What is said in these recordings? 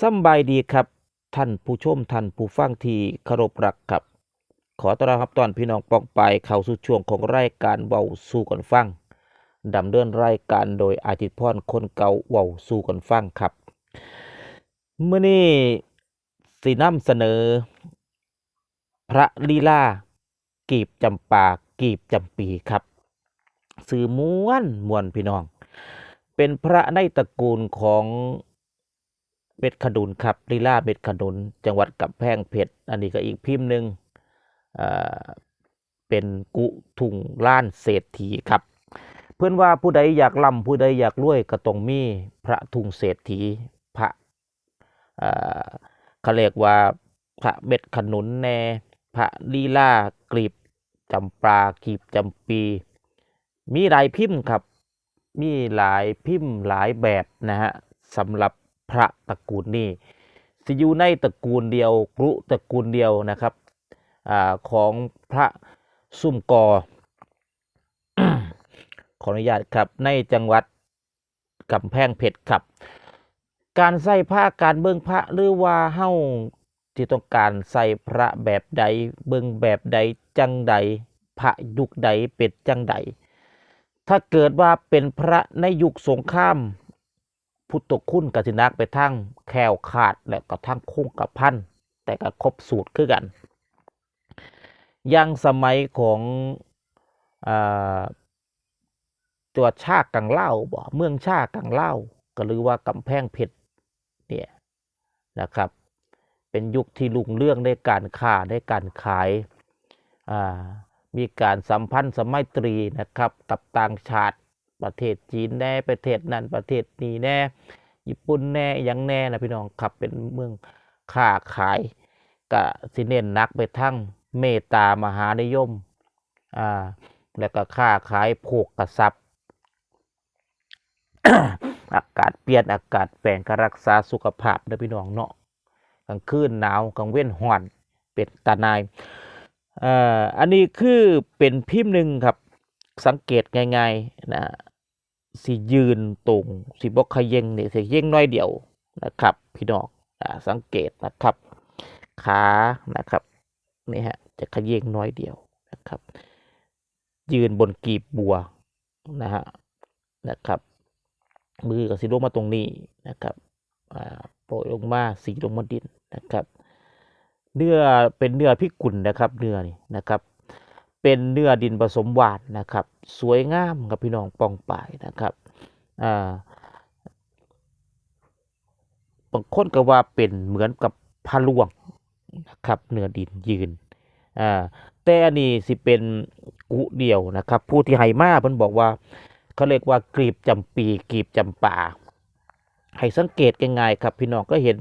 สบายดีครับ ท่านผู้ชมท่านผู้ฟังที่เคารพรักครับ ขอต้อนรับตอนพี่น้องปองไปเข้าสู่ช่วงของรายการเว้าสู่กันฟังดำเนินรายการโดยอาทิตย์พรคนเก่าเว้าสู่กันฟังครับเมื่อนี้สีน้ำเสนอ พระลีลากีบจำปากีบจำปีครับสื่อม้วนมวนพี่น้อง เป็นพระในตระกูลของ เบ็ดขดุนครับลีลาเบ็ดขดุน จังหวัดกับแพงเพชรอันนี้ก็อีกพิมพ์หนึ่งเป็นกุทุงล้านเศรษฐีครับ เพื่อนว่าผู้ใดอยากล่ำผู้ใดอยากรวยก็ต้องมีพระทุงเศรษฐีพระเขาเรียกว่าพระเบ็ดขนุนแน่พระลีลากลีบจำปลากรีบจำปี มีหลายพิมพ์ครับ มีหลายพิมพ์หลายแบบนะฮะสำหรับ พระตระกูลนี้สิอยู่ในตระกูลเดียวกรุตระกูลเดียวนะครับอของพระซุ่มกอ ขออนุญาตครับในจังหวัดกำแพงเพชรครับ การใส่ผ้าการเบิ่งพระหรือว่าเฮ้าที่ต้องการใส่พระแบบใดเบิ่งแบบใดจังใดพระยุคใดเป็ดจังใดถ้าเกิดว่าเป็นพระในยุคสงคราม พุทธคุณกสินักไปทั้งแควขาดและก็ทั้งคงกับพันแต่ก็ครบสูตรคือกันยังสมัยของอตัวชากังเล่าบ่เมืองชากังเล่าก็หรือว่ากำแพงเพชรเนี่ยนะครับ เป็นยุคที่ลุงเรื่องในการค้าในการขายมีการสัมพันธ์สมัยตรีนะครับกับต่างชาติ ประเทศจีนแน่ประเทศนั้นประเทศนี้แน่ ญี่ปุ่นแน่ยังแน่นะพี่น้องครับเป็นเมืองค้าขายกะสิเน้นนักไปทั้งเมตตามหานิยมอ่าแล้วก็ค้าขายโภกกทรัพย์อากาศเปลี่ยนอากาศแปลงก็รักษาสุขภาพนะพี่น้องเนาะกลางคืนหนาวกลางเว้นห้อนเป็นตาหนายอ่ออันนี้คือเป็นพิมพ์หนึ่งครับสังเกตง่ายๆนะ สิยืนตรงสิบกขยงนี่ยสิเยงน้อยเดียวนะครับ พี่น้องสังเกตนะครับ ขานะครับนี่ฮะจะขยงน้อยเดียวนะครับ ยืนบนกีบบัวนะฮะนะครับ มือกับสิลงมาตรงนี้นะครับอ่าโปรยลงมาสีลงมาดินนะครับ เนื้อเป็นเนื้อพิกุลนะครับ เนื้อนี่นะครับ เป็นเนื้อดินผสมหวานนะครับ สวยงามครับพี่น้องปองป่ายนะครับอ่าบางคนก็ว่าเป็นเหมือนกับพาลวงนะครับเนื้อดินยืนอ่าแต่อันนี้สิเป็นกุเดียวนะครับ ผู้ที่ให้มาเพิ่นบอกว่าเขาเรียกว่ากรีบจำปีกรีบจำป่าให้สังเกตง่ายๆครับ พี่น้องก็เห็น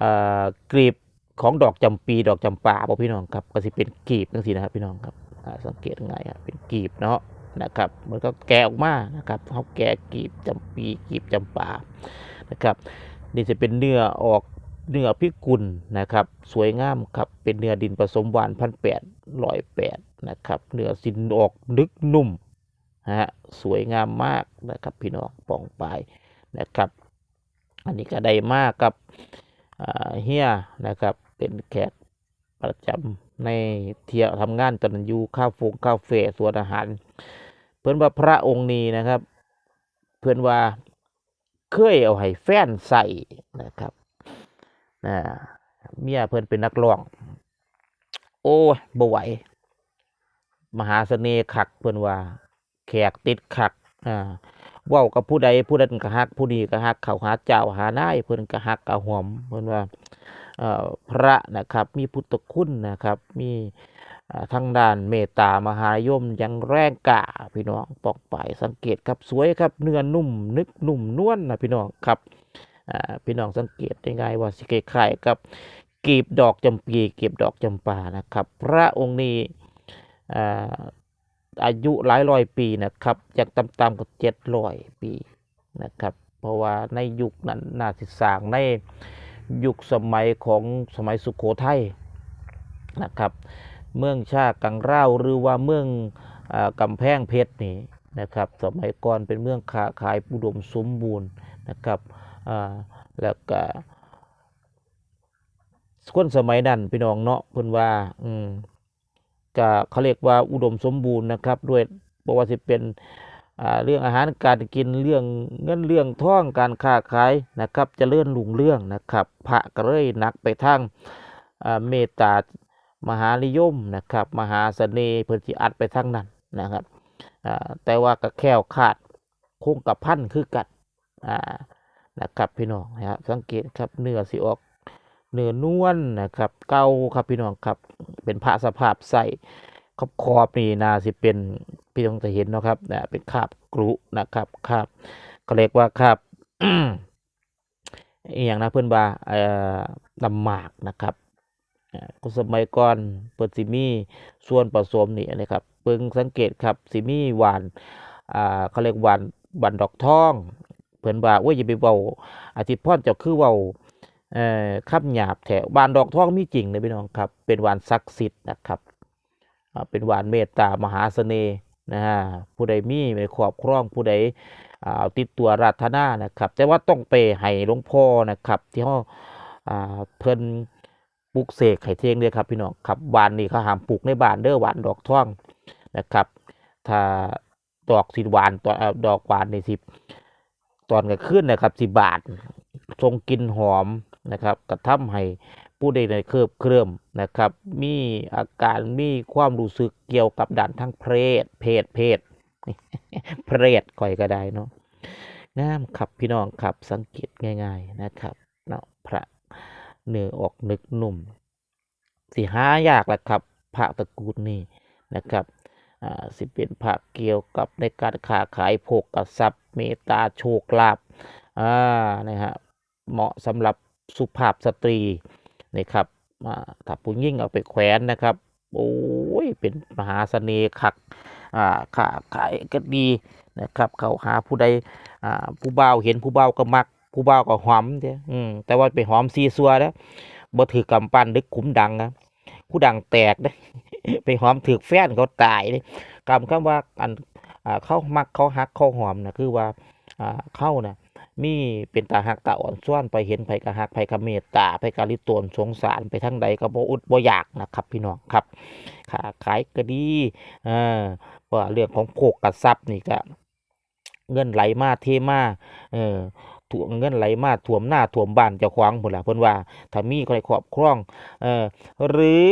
อ่ากรีบของดอกจำปีดอกจำป่าบ่พี่น้องครับก็สิเป็นกีบจังซี่นะครับพี่น้องครับ สังเกตง่ายครับเป็นกีบเนาะนะครับมันก็แกะออกมานะครับเขาแกะกีบจำปีกีบจำปานะครับ นี่จะเป็นเนื้อออกเนื้อพิกุลนะครับ สวยงามครับเป็นเนื้อดินผสมหวานพันแปดร้อยแปดนะครับเนื้อสินออกนึกนุ่มฮะสวยงามมากนะครับพี่น้องปองปลายนะครับ อันนี้ก็ได้มากกับเฮียนะครับเป็นแขก ประจำในเที่ยวทำงานตอนนั้นอยู่ข้าวฟงข้าวเฟ่สวนอาหาร เพื่อนว่าพระองค์นี้นะครับ เพื่อนว่าเคยเอาให้แฟนใส่นะครับนะเมียเพื่อนเป็นนักร้อง โอ้บ่ไหวมหาเสน่ห์คักเพื่อนว่า แขกติดคักอ่าว้ากับผู้ใดผู้นั้นก็ฮักผู้นี้ก็ฮักเขาหาเจ้าหานายเพิ่อนก็ฮักกะหอมเพิ่อนว่า พระนะครับ มีพุทธคุณนะครับ มีทางด้านเมตตามหายมยังแรงกล้าพี่น้องปอกไปสังเกตครับสวยครับเนื้อนุ่มนึกนุ่มนวลนะพี่น้องครับพี่น้องสังเกตได้ง่ายว่าสิคล้ายๆกับกีบดอกจำปีกีบดอกจำปานะครับ พระองค์นี้อายุหลายร้อยปีนะครับจากต่ำๆก็เจ็ดร้อยปีนะครับ เพราะว่าในยุคนั้นนาสิสางใน ยุคสมัยของสมัยสุขโขทัยนะครับ เมืองชากังเร่าหรือว่าเมืองอกำแพงเพชรนี่นะครับ สมัยก่อนเป็นเมืองค้าขายอุดมสมบูรณ์นะครับแล้วก็คนสมัยนั้นพี่น้องเนาะเพิ่นว่าอืมก็เขาเรียกว่าอุดมสมบูรณ์นะครับ ด้วยบ่ว่าสิเป็น เรื่องอาหารการกินเรื่องเงินเรื่องทองการค้าขายนะครับจเจริญรุ่งเรื่องนะครับ พระก็เลยนักไปทางเมตตามหานิยมนะครับ มหาเสน่ห์เพิ่นสิอัดไปทางนั้นนะครับแต่ว่าก็แคล้วคลาดคงกับพันคือกันอ่านะครับพี่น้องนะครับสังเกตครับเนื้อสิออกเนื้อนวลนะครับ เก่าครับพี่น้องครับเป็นพระสภาพใส ขอบขอบนี่นาสิเป็นพี่น้องจะเห็นนะครับนะเป็นคาบกรุนะครับคาบก็เรียกว่าคาบอย่างนะเพื่อนว่าเอ่อน้ำหมากนะครับก็สมัยก่อนเปิดสิมี่ส่วนผสมนี่นะครับเพิ่งสังเกตครับสิมี่หวานอ่าเขาเรียกหวานหวานดอกทองเพิ่อนว่าอ้ยอย่าไปเว้าอาทิตย์พรเจ้าคือเว้าเอ่อคำหยาบแถวหวานดอกทองมีจริงนะพี่น้องครับ เป็นหวานศักดิ์สิทธิ์นะครับ เป็นหวานเมตตามหาเสน่ห์นะฮะผู้ใดมีในครอบครองผู้ใดเอาติดตัวราธนานะครับ แต่ว่าต้องไปให้หลวงพ่อนะครับ ที่เขาเพิ่นปลูกเสกไข่เทงเด้อครับพี่น้องครับหวานนี่เขาห้ามปลูกในบ้านเด้อหวานดอกทองนะครับ ถ้าดอกสีหวานตอนดอกหวานในสิบตอนกลางคืนนะครับสิบาททรงกินหอมนะครับกระทำให้ ผู้ใดในเคลิบเคลื่อมนะครับ มีอาการมีความรู้สึกเกี่ยวกับด่านทั้งเพศ เพศเพศเพศก่อยก็ได้เนาะงามครับพี่น้องครับสังเกตง่าย ๆนะครับเนาะพระเนื้อออกนึกนุ่มสิหายากแหละครับพระตระกูลนี้นะครับอ่าสิเป็นพระเกี่ยวกับในการค้าขายโภคทรัพย์เมตตาโชคลาภอ่านะฮะเหมาะสำหรับสุภาพสตรี นะครับถ้าผู้หญิงเอาไปแขวนนะครับ โอ้ย เป็นมหาเสน่ห์คักอ่าขาขายก็ดีนะครับ เขาหาผู้ใดอ่าผู้เบาเห็นผู้เบาก็มัก ผู้เบาก็หอมเด้อืมแต่ว่าไปหอมซีซัวแล้วบ่ถือกำปั้นดึกขุมดังนะผู้ดังแตกเด้อไปหอมถือแฟนเขาตายเด้อกำคำว่าอันเขามักเขาฮักเขาหอมนะคือว่าเขานะ มีเป็นตาหักตาอ่อนส่วนไปเห็นไผกะหักไผกะเมตตาไผกะลิตวนสงสารไปทั้งใดก็บ่อุดบ่อยากนะครับ พี่น้องครับขาขายก็ดีอ่าว่าเรื่องของโภคทรัพย์นี่ก็เงินไหลมาเทมาเออถ่วงเงินไหลมาถ่วมหน้าถ่วมบ้านเจ้าของพุ่นล่ะเพิ่นว่าถ้ามีใครครอบครองเออหรือ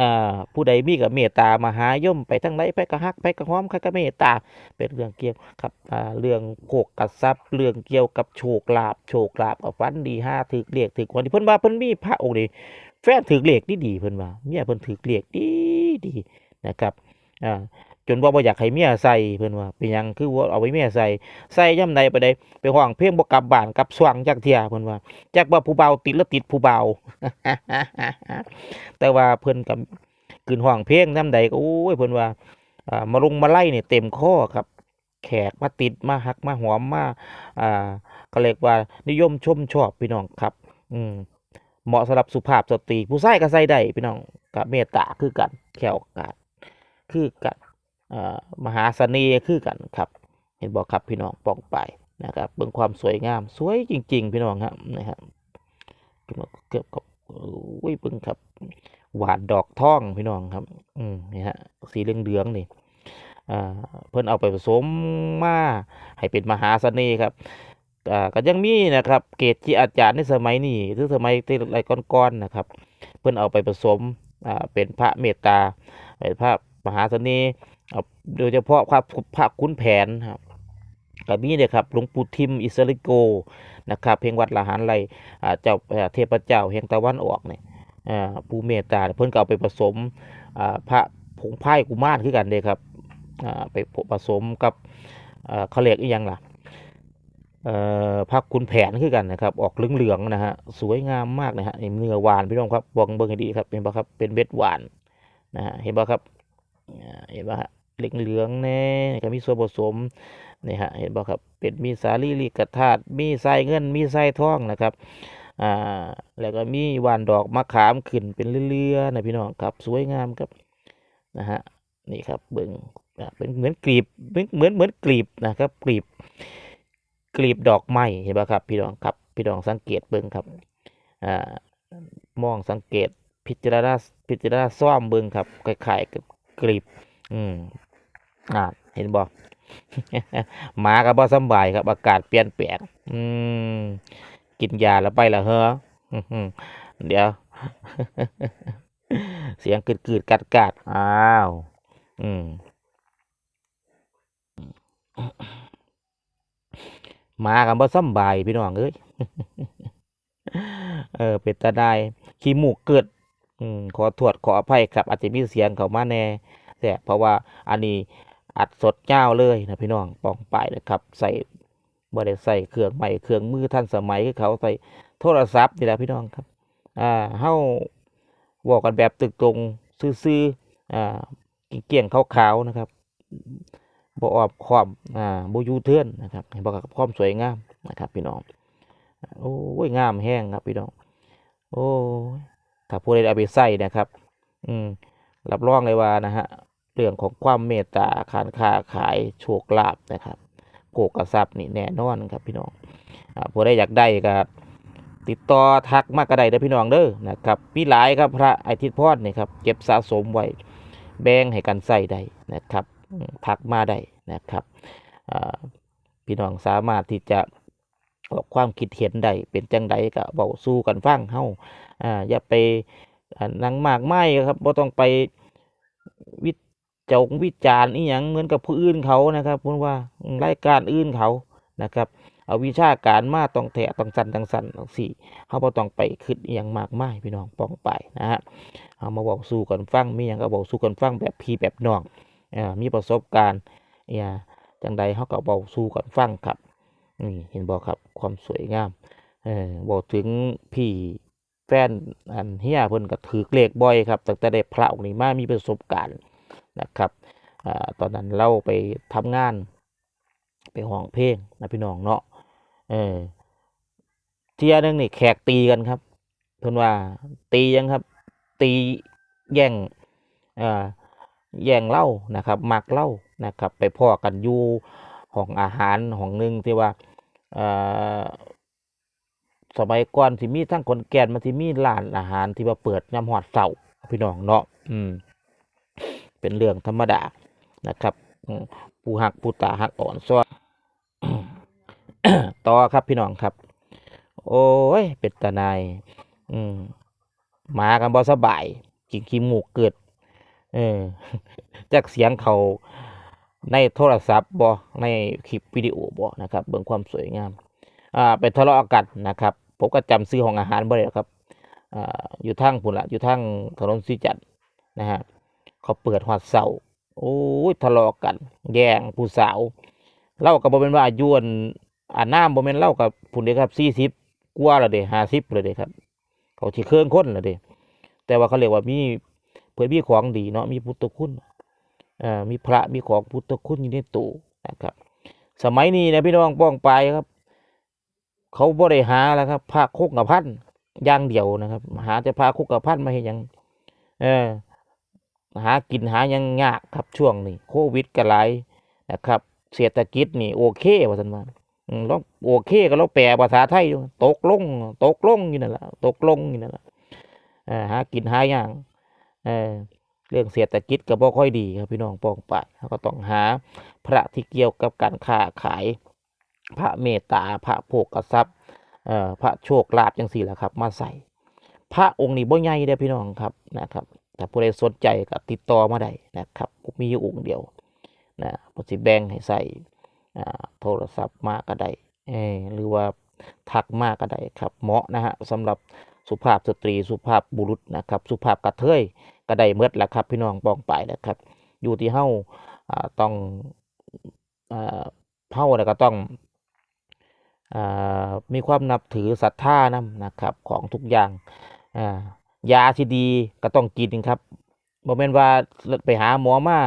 อ่าผู้ใดมีกับเมตตามหาย่อมไปทั้งไรไปกระฮักไปกระห้อมใครก็เมตตาเป็นเรื่องเกี่ยวครับอ่าเรื่องโกกกทรัพย์เรื่องเกี่ยวกับโชคลาภโชคลาภกับฟันดีห้าถือเรียกถือวันที่เพิ่นว่าเพิ่นมีพระองค์นี้แฟนถือเรียกดีดีเพิ่นว่าเมียเพิ่นถือเรียกดีดีนะครับอ่า จนว่าบ่อยากให้เมียใส่เพิ่นว่าเป็นหยังคือว่าเอาไว้เมียใส่ใส่ย่ำใดไปใดไปห้องเพลงบ่กลับบ้านกลับสว่างจักเที่ยเพิ่นว่าจักว่าผู้เบาติดแล้วติดผู้เบาแต่ว่าเพิ่นกับขึ้นห้องเพลงย่ำใดก็โอ้ยเพิ่นว่าอ่ามาลงมาไล่เนี่ยเต็มข้อครับ แขกมาติดมาหักมาหอมมาอ่าก็เรียกว่านิยมชมชอบพี่น้องครับ อืมเหมาะสำหรับสุภาพสตรีผู้ชายก็ใส่ได้พี่น้องกับเมตตาคือกันแขวกาดคือกัน มหาเสน่ห์คือกันครับ เห็นบอกครับพี่น้องปองไปนะครับเบิ่งความสวยงามสวยจริง ๆ พี่น้องครับนะครับเกือบกับโอ้ยเบิ่งครับ หวานดอกท่องพี่น้องครับ อืมนี่ฮะสีเหลืองๆนี่เพิ่นเอาไปผสมมาให้เป็นมหาเสน่ห์ครับก็ยังมีนะครับ เกจิอาจารย์ในสมัยนี้หรือสมัยที่ไรก่อนๆนะครับ เพิ่นเอาไปผสมเป็นพระเมตตาเป็นพระมหาเสน่ห์ โดยเฉพาะพระพระขุนแผนครับก็มีเลยครับหลวงปู่ทิมอิสริโกนะครับเพลงวัดละหารไรเจ้าเทพเจ้าแห่งตะวันออกเนี่ยอ่าผู้เมตตาเพิ่นก็เอาไปผสมอ่าพระผงไพ่กุมารคือกันเด้ครับไปผสมกับเขาเรียกอีกอย่างล่ะเอ่อผักคุณแผนคือกันนะครับ ออกเหลืองๆนะฮะสวยงามมากนะฮะเนื้อหวานพี่น้องครับบองเบิ่งให้ดีครับเห็นปะครับเป็นเม็ดหวานนะฮะเห็นปะครับ เห็นป่ะฮะเหลืองๆแน่ก็มีส่วนผสมนี่ฮะเห็นป่ะครับเป็นมีสาลีลิกธาตุมีไส้เงินมีไส้ทองนะครับอ่าแล้วก็มีหวานดอกมะขามขึ้นเป็นเรื่อยๆนะพี่น้องครับสวยงามครับนะฮะนี่ครับเบิ่งอ่าเป็นเหมือนกลีบเหมือนเหมือนกลีบนะครับกลีบกลีบดอกไม้เห็นไหมครับ พี่น้องครับพี่น้องสังเกตเบิ่งครับอ่ามองสังเกตพิจารณาพิจารณาซ่อมเบิ่งครับคล้ายๆกับ กรีบอืมอ่าเห็นบ่หมาก็บ่สบายครับ อากาศเปลี่ยนแปลงอืมกินยาแล้วไปละเหรออื้อเดี๋ยว เสียงกืดๆกัดๆอ้าว อืมมากันบ่สบายพี่น้องเอ้ยเออ เป็นตาได้ขี้หมูกเกิด อืมขอโทษขออภัยครับอาจจะมีเสียงเข้ามาแน่แต่เพราะว่าอันนี้อัดสดยาเลยนะพี่น้องปองไปนะครับ ใส่บ่ได้ใส่เครื่องใหม่เครื่องมือทันสมัยคือเขาใส่โทรศัพท์นี่แหละพี่น้องครับ อ่าเฮาเว้ากันแบบตึกตรงซื่อๆอ่าเกี่ยงขาวๆนะครับบ่ออบคอมอ่าบ่ยูเทิร์นนะครับบ่กับความสวยงามนะครับ พี่น้องโอ้ยงามแห้งครับพี่น้อง โอ้ย ถ้าผู้ใดเอาไปใส่นะครับ อืมรับรองเลยว่านะฮะเรื่องของความเมตตาการค้าขายโชคลาภนะครับโกกระซับนี่แน่นอนครับพี่น้องอ่าผู้ใดอยากได้ก็ติดต่อทักมาก็ได้เด้อพี่น้องเด้อนะครับมีหลายครับพระไอทิตพรนี่ครับเก็บสะสมไว้แบ่งให้กันใส่ได้นะครับทักมาได้นะครับพี่น้องสามารถที่จะ ออกความคิดเห็นได้เป็นจังใดก็เบาสู้กันฟังเฮาอ่าอย่าไปนังมากไม่ครับบ่ต้องไปวิจงวิจารณ์อีหยังเหมือนกับผู้อื่นเขานะครับเพราะว่ารายการอื่นเขานะครับ เอาวิชาการมาต้องแถะต้องสั่นต้องสั่นต้องสี่เขาบ่ต้องไปคิดอหย่างมากมายพี่น้องป้องไปนะฮะเอามาบอกสู่กันฟังมีหยังก็บอกสู่กันฟังแบบพี่แบบน้องอ่ามีประสบการณ์อ่าจังใดเขาก็บอกสู่กันฟังครับ นี่เห็นบอกครับความสวยงาม เออบอกถึงพี่แฟนอันเฮียเพิ่นก็ถือเลขบ่อยครับตั้งแต่ได้พระองค์นี้มามีประสบการณ์นะครับอ่าตอนนั้นเราไปทำงาน ไปห้องเพลงนะพี่น้องเนาะเออเที่ยหนึงนี่แขกตีกันครับเพิ่นว่าตียังครับ ตีแย่งอ่อแย่งเหล้านะครับมักเหล้านะครับ ไปพ้อกันอยู่ ห้องอาหารห้องหนึ่งที่ว่าสมัยก่อนสิมีทั้งคนแก่นมันสิมีร้านอาหารที่ว่าเปิดยามฮอดเช้าพี่น้องเนาะอืม เป็นเรื่องธรรมดานะครับผู้หักผู้ตาหักอ่อนซ้อต่อครับพี่น้องครับ โอ้ย เป็นตาหนายอืมมากันบ่สบายกินขี้มูกเกิด เออจากเสียงเขา ในโทรศัพท์บ่ในคลิปวิดีโอบ่นะครับเบิ่งความสวยงามอ่าไปทะเลาะกันนะครับผมก็จำซื้อของอาหารบ่ได้ครับอ่าอยู่ทางพุ่นละอยู่ทางถนนสีจันนะฮะเขาเปิดฮอดเสาโอ้ยทะเลาะกัน แย่งผู้สาวเล่าก็บ่เป็นว่าอายุนอ่าน้ำบ่แม่นเล่ากับพุ่นเด้ครับ40กว่าล้วเด้50แล้วเด้ครับ เขาสิเครื่องคนแล้วเด้แต่ว่าเขาเรียกว่ามีเพิ่นมีของดีเนาะมีพุทธคุณ มีพระมีของพุทธคุณอยู่ในตู้นะครับ สมัยนี้นะพี่น้องป้องไปครับ เขาบ่ได้หาแล้วครับพระคกกับพันย่างเดียวนะครับ หาแต่พระคกกับพันมาเฮ็ดหยังเออหากินหายังยากครับช่วงนี้โควิดก็หลายนะครับ เศรษฐกิจนี่โอเคว่าซั่นว่าอืมลองโอเคก็เราแปลภาษาไทยอยู่ตกลงตกลงอยู่นั่นแหละตกลงอยู่นั่นแหละเอาหากินหาอย่างเออ รื่องเศรษฐกิจก็บ่ค่อยดีครับพี่น้องปองไปเขาก็ต้องหาพระที่เกี่ยวกับการค้าขาย พระเมตตาพระโภคทรัพย์เอ่อพระโชคลาภจังซี่แหละครับ มาใส่ พระองค์นี้บ่ใหญ่เด้อพี่น้องครับนะครับถ้าผู้ใดสนใจก็ติดต่อมาได้นะครับมมีอยู่องค์เดียวนะผมสิแบ่งให้ใส่อ่าโทรศัพท์มาก็ได้เออหรือว่าทักมาก็ได้ครับเหมาะนะฮะสำหรับสุภาพสตรีสุภาพบุรุษนะครับ สุภาพกระเทย ก็ได้เมดแหละครับ พี่น้องปองไปนะครับ อยู่ที่เฮาอ่าต้องเฮาแล้วก็ต้องอมีความนับถือศรัทธานํนะครับของทุกอย่างยาที่ดีก็ต้องกินครับบ่แม่นว่าไปหาหมอมา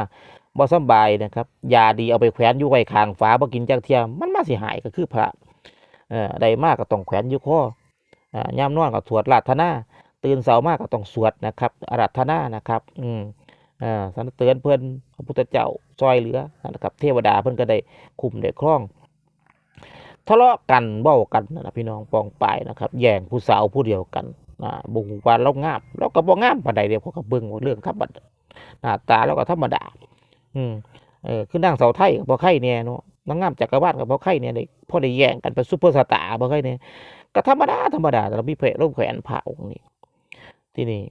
บ่สบายนะครับยาดีเอาไปแขวนอยู่ไว้ข้างฝาบ่กินจักเที่ยมมันมาสิหายก็คือพระเอ่อได้มากก็ต้องแขวนอยู่คออ่ายามนอนก็สวดราธนา ตื่นเช้ามากก็ต้องสวดนะครับอาราธนานะครับ อืมอ่าสรรเสริญเพิ่อนพระพุทธเจ้าช่วยเหลือนะครับ เทวดาเพิ่อนก็ได้คุมได้ครองทะเลาะกันเว้ากันนะพี่น้องปองปายนะครับแย่งผู้สาวผู้เดียวกันอ่าบ่ฮู้ว่าเรางามเราก็บ่งามปานใดเด้เขาก็เบิ่งเรื่องธรรมดาหน้าตาเราก็ธรรมดา อืมเออคือนางเสาไทยก็บ่ไข่แน่เนาะนางงามจักรวาลก็บ่ไข่แน่ได้พอได้แย่งกันเป็นซุปเปอร์สตาร์บ่ไข่แน่ก็ธรรมดาธรรมดาแต่เรามีเพระรูปแขวนพระองค์นี้ ที่นี่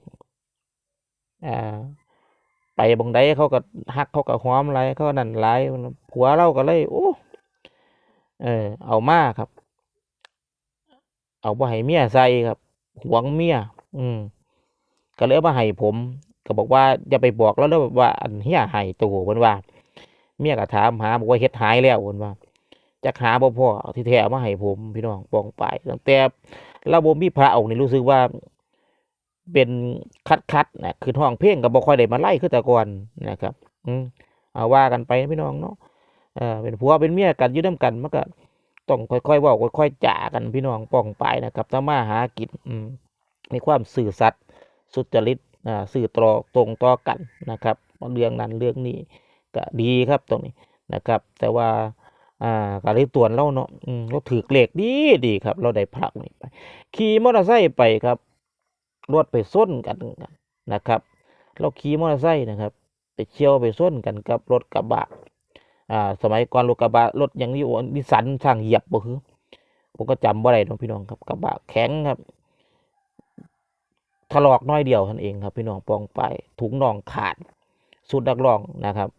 อ่าไปบงใดเขาก็ฮักเขาก็หอมหลายเขาก็นั่นหลายผัวเราก็เลยโอ้เออ เอามาครับ เอาบ่ให้เมียใส่ครับหวงเมียอืมก็เลยเอามาให้ผม ก็บอกว่าอย่าไปบอกแล้วเด้อว่าอันเฮียให้ตัวเพิ่นว่า เมียก็ถามหาบอกว่าเฮ็ดหายแล้วเพิ่นว่าจักหาบ่พอเอที่แท้เอามาให้ผมพี่น้องปองไปตั้งแต่เราบ่มีพระองค์นี่รู้สึกว่า เป็นคัดๆนะคือห้องเพลงก็บ่ค่อยได้มาไล่คือแต่ก่อนนะครับ อืมเอาว่ากันไปพี่น้องเนาะเออเป็นผัวเป็นเมียกันยู่นํกันมันก็ต้องค่อยๆว้าค่อยๆจ่ากันพี่น้องป้องไปนะครับถ้ามาหากินอืมมีความซื่อสัตย์สุจริตอ่าสื่อตรอตรงต่อกันนะครับเรื่องนั้นเรื่องนี้ก็ดีครับตรงนี้นะครับ แต่ว่าอ่าก็เลยตวนเราเนาะอืมเราถือเลขดีดีครับ เราได้พระนี่ไปขี่มอเตอร์ไซค์ไปครับ รถไปส้นกันนะครับ เราขี่มอเตอร์ไซค์นะครับ ไปเชี่ยวไปส้นกันกับรถกระบะอ่าสมัยก่อนรถกระบะรถยังอยู่นิสันช่างเหยียบบ่คือผมก็จำบ่ได้น้องพี่น้องครับกระบะแข็งครับถลอกน้อยเดียวท่านเองครับ พี่น้องปองไปถุงน่องขาดสุดดักรองนะครับ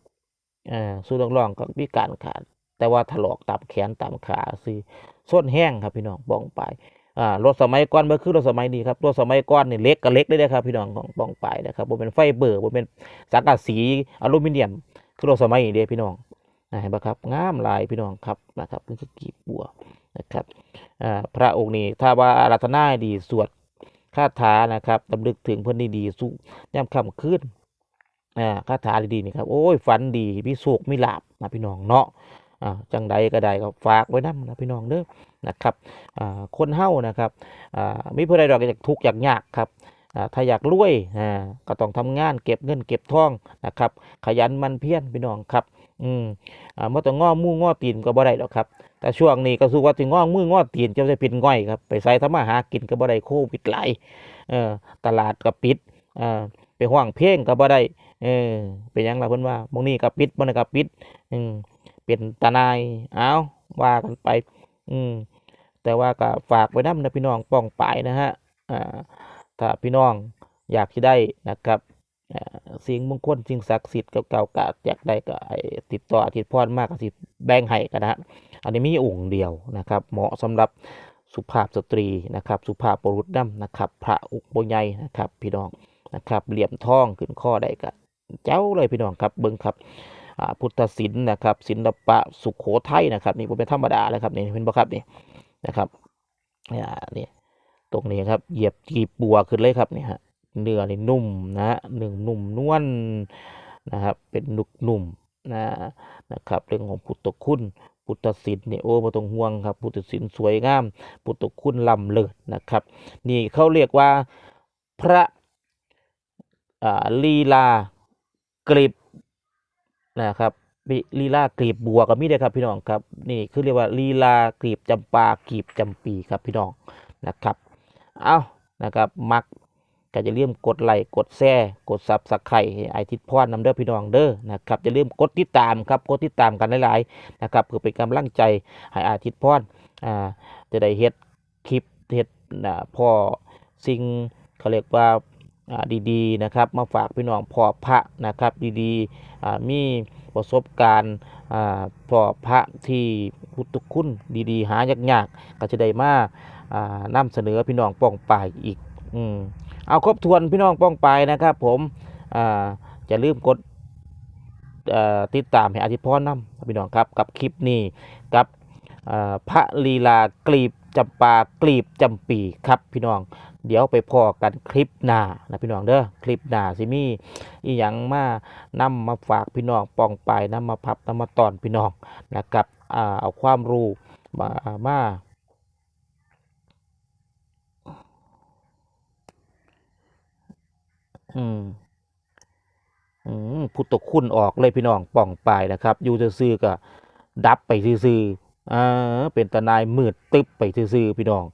อ่าสุดดักรองก็มีการขาด แต่ว่าถลอกตามแขนตามขาสิส้นแห้งครับพี่น้องปองไป อ่ารถสมัยก่อนเมื่อคือรถสมัยนี้ครับรถสมัยก่อนนี่เล็กก็เล็กได้เลยครับ พี่น้องของปองไปนะครับบ่เป็นไฟเบอร์บ่เป็นสังกะสีอลูมิเนียม คือรถสมัยนี้เด้พี่น้องนะเห็นปะครับงามลายพี่น้องครับนะครับนี่คือกีบบัวนะครับอ่าพระองค์นี้ถ้าว่าอารัธนาดีสวดคาถานะครับตำลึกถึงเพิ่อนดีๆสู้ย่ำค่ำคืนอ่าคาถาดีๆนี่ครับโอ้ยฝันดีมีโชคมีลาบนะพี่น้องเนาะอ่าจังใดก็ได้ก็ฝากไว้นํนะพี่น้องเด้อ นะครับคนเฮ้านะครับอ่ามีผู้ใดดอกอยากทุกข์อยากยากครับอ่าถ้าอยากรวยอ่าก็ต้องทำงานเก็บเงินเก็บทองนะครับขยันมันเพียรพี่น้องครับอืมอ่าเมื่อต้องง้อมือง้อตีนก็บ่ได้หรอกครับ แต่ช่วงนี้ก็สู้ว่าถึงง้อมือง้อตีนจะได้ป็นง่อยครับไปใส่ทำมาหากินก็บ่ได้โควิดหลเออตลาดก็ปิดอ่าไปห้องเพลงก็บ่ได้เออเป็นยังล่ะเพิ่นว่าบางนี้ก็ปิดบ่นั้ก็ปิดอืมเป็นตานายเอาว่ากันไป อืมแต่ว่าก็ฝากไว้นำนะพี่น้องป้องปายนะฮะอ่าถ้าพี่น้องอยากสิได้นะครับสิ่งมงคลสิ่งศักดิ์สิทธิ์เก่าๆก็อยากได้ก็ติดต่ออธิษพรมากก็สิแบ่งให้กันนะฮะอันนี้มีองค์เดียวนะครับ เหมาะสำหรับสุภาพสตรีนะครับ สุภาพบุรุษนำนะครับ พระอุกโบใหญ่นะครับ พี่น้องนะครับเหลี่ยมทองขึ้นข้อได้ก็เจ้าเลยพี่น้องครับเบิ่งครับ พุทธศิลป์นะครับศิลปะสุขโขทัยนะครับนี่บ่เป็นธรรมดาเลยครับนี่เห็นบ่ครับนี่นะครับอ่านี่ตรงนี้ครับเหยียบกีบบัวขึ้นเลยครับนี่ฮะเนื้อนี่นุ่มนะฮะหนึ่งนุ่มนวลนะครับเป็นนุกนุ่มนะนะครับเรื่องของพุทธคุณพุทธศิลป์เนี่ยโอ้บ่ต้องห่วงครับพุทธศิลป์สวยงาม พุทธคุณล้ำเลิศนะครับ นี่เขาเรียกว่าพระลีลากรีบ นะครับลีลากรีบบัวก็มีด้ครับพี่น้องครับนี่คือเรียกว่าลีลากรีบจำปากรีบจำปีครับพี่น้องนะครับเอานะครับมักก็จะเลื่มกดไลค์กดแชร์กดซับสไครต์ไอทิดพรนำเด้อพี่น้องเด้อนะครับจะเลื่มกดติดตามครับกดติดตามกันหลายๆนะครับเพื่อเป็นกำลังใจให้อาทิตย์พรอ่าจะได้เฮ็ดคลิปเฮ็ดอ่าพ่อสิ่งเขาเรียกว่า ดีๆนะครับมาฝากพี่น้องพอพระนะครับดีๆมีประสบการณ์อ่าพอพระที่พุทธคุณดีๆ หายากๆก็จะได้มาอ่านำเสนอพี่น้องป้องปายอีกอืมเอาครบทวนพี่น้องป้องปายนะครับ ผมจะลืมกดติดตามให้อธิพรนำพี่น้องครับกับคลิปนี้กับพระลีลากลีบจำปากลีบจำปีครับพี่น้อง เดี๋ยวไปพอกันคลิปหน้านะพี่น้องเด้อคลิปหน้าสิมีอีหยังมานำมาฝากพี่น้องปองไปนำมาพับนำมาตอนพี่น้องนะครับเอาความรู้มามาอืมอืมพุทธคุณออกเลยพี่น้องป่องปลายนะครับ อยู่ซื่อๆก็ดับไปซื่อๆอ่าเป็นตะนายมืดตึบไปซื่อๆพี่น้อง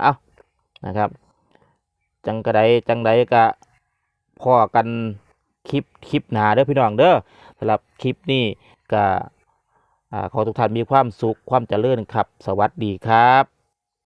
เอานะครับ จังกระไดจังไดก็พอกันคลิปคลิปหนาเด้อพี่น้องเด้อสำหรับคลิปนี้ก็ขอทุกท่านมีความสุขความเจริญครับ สวัสดีครับ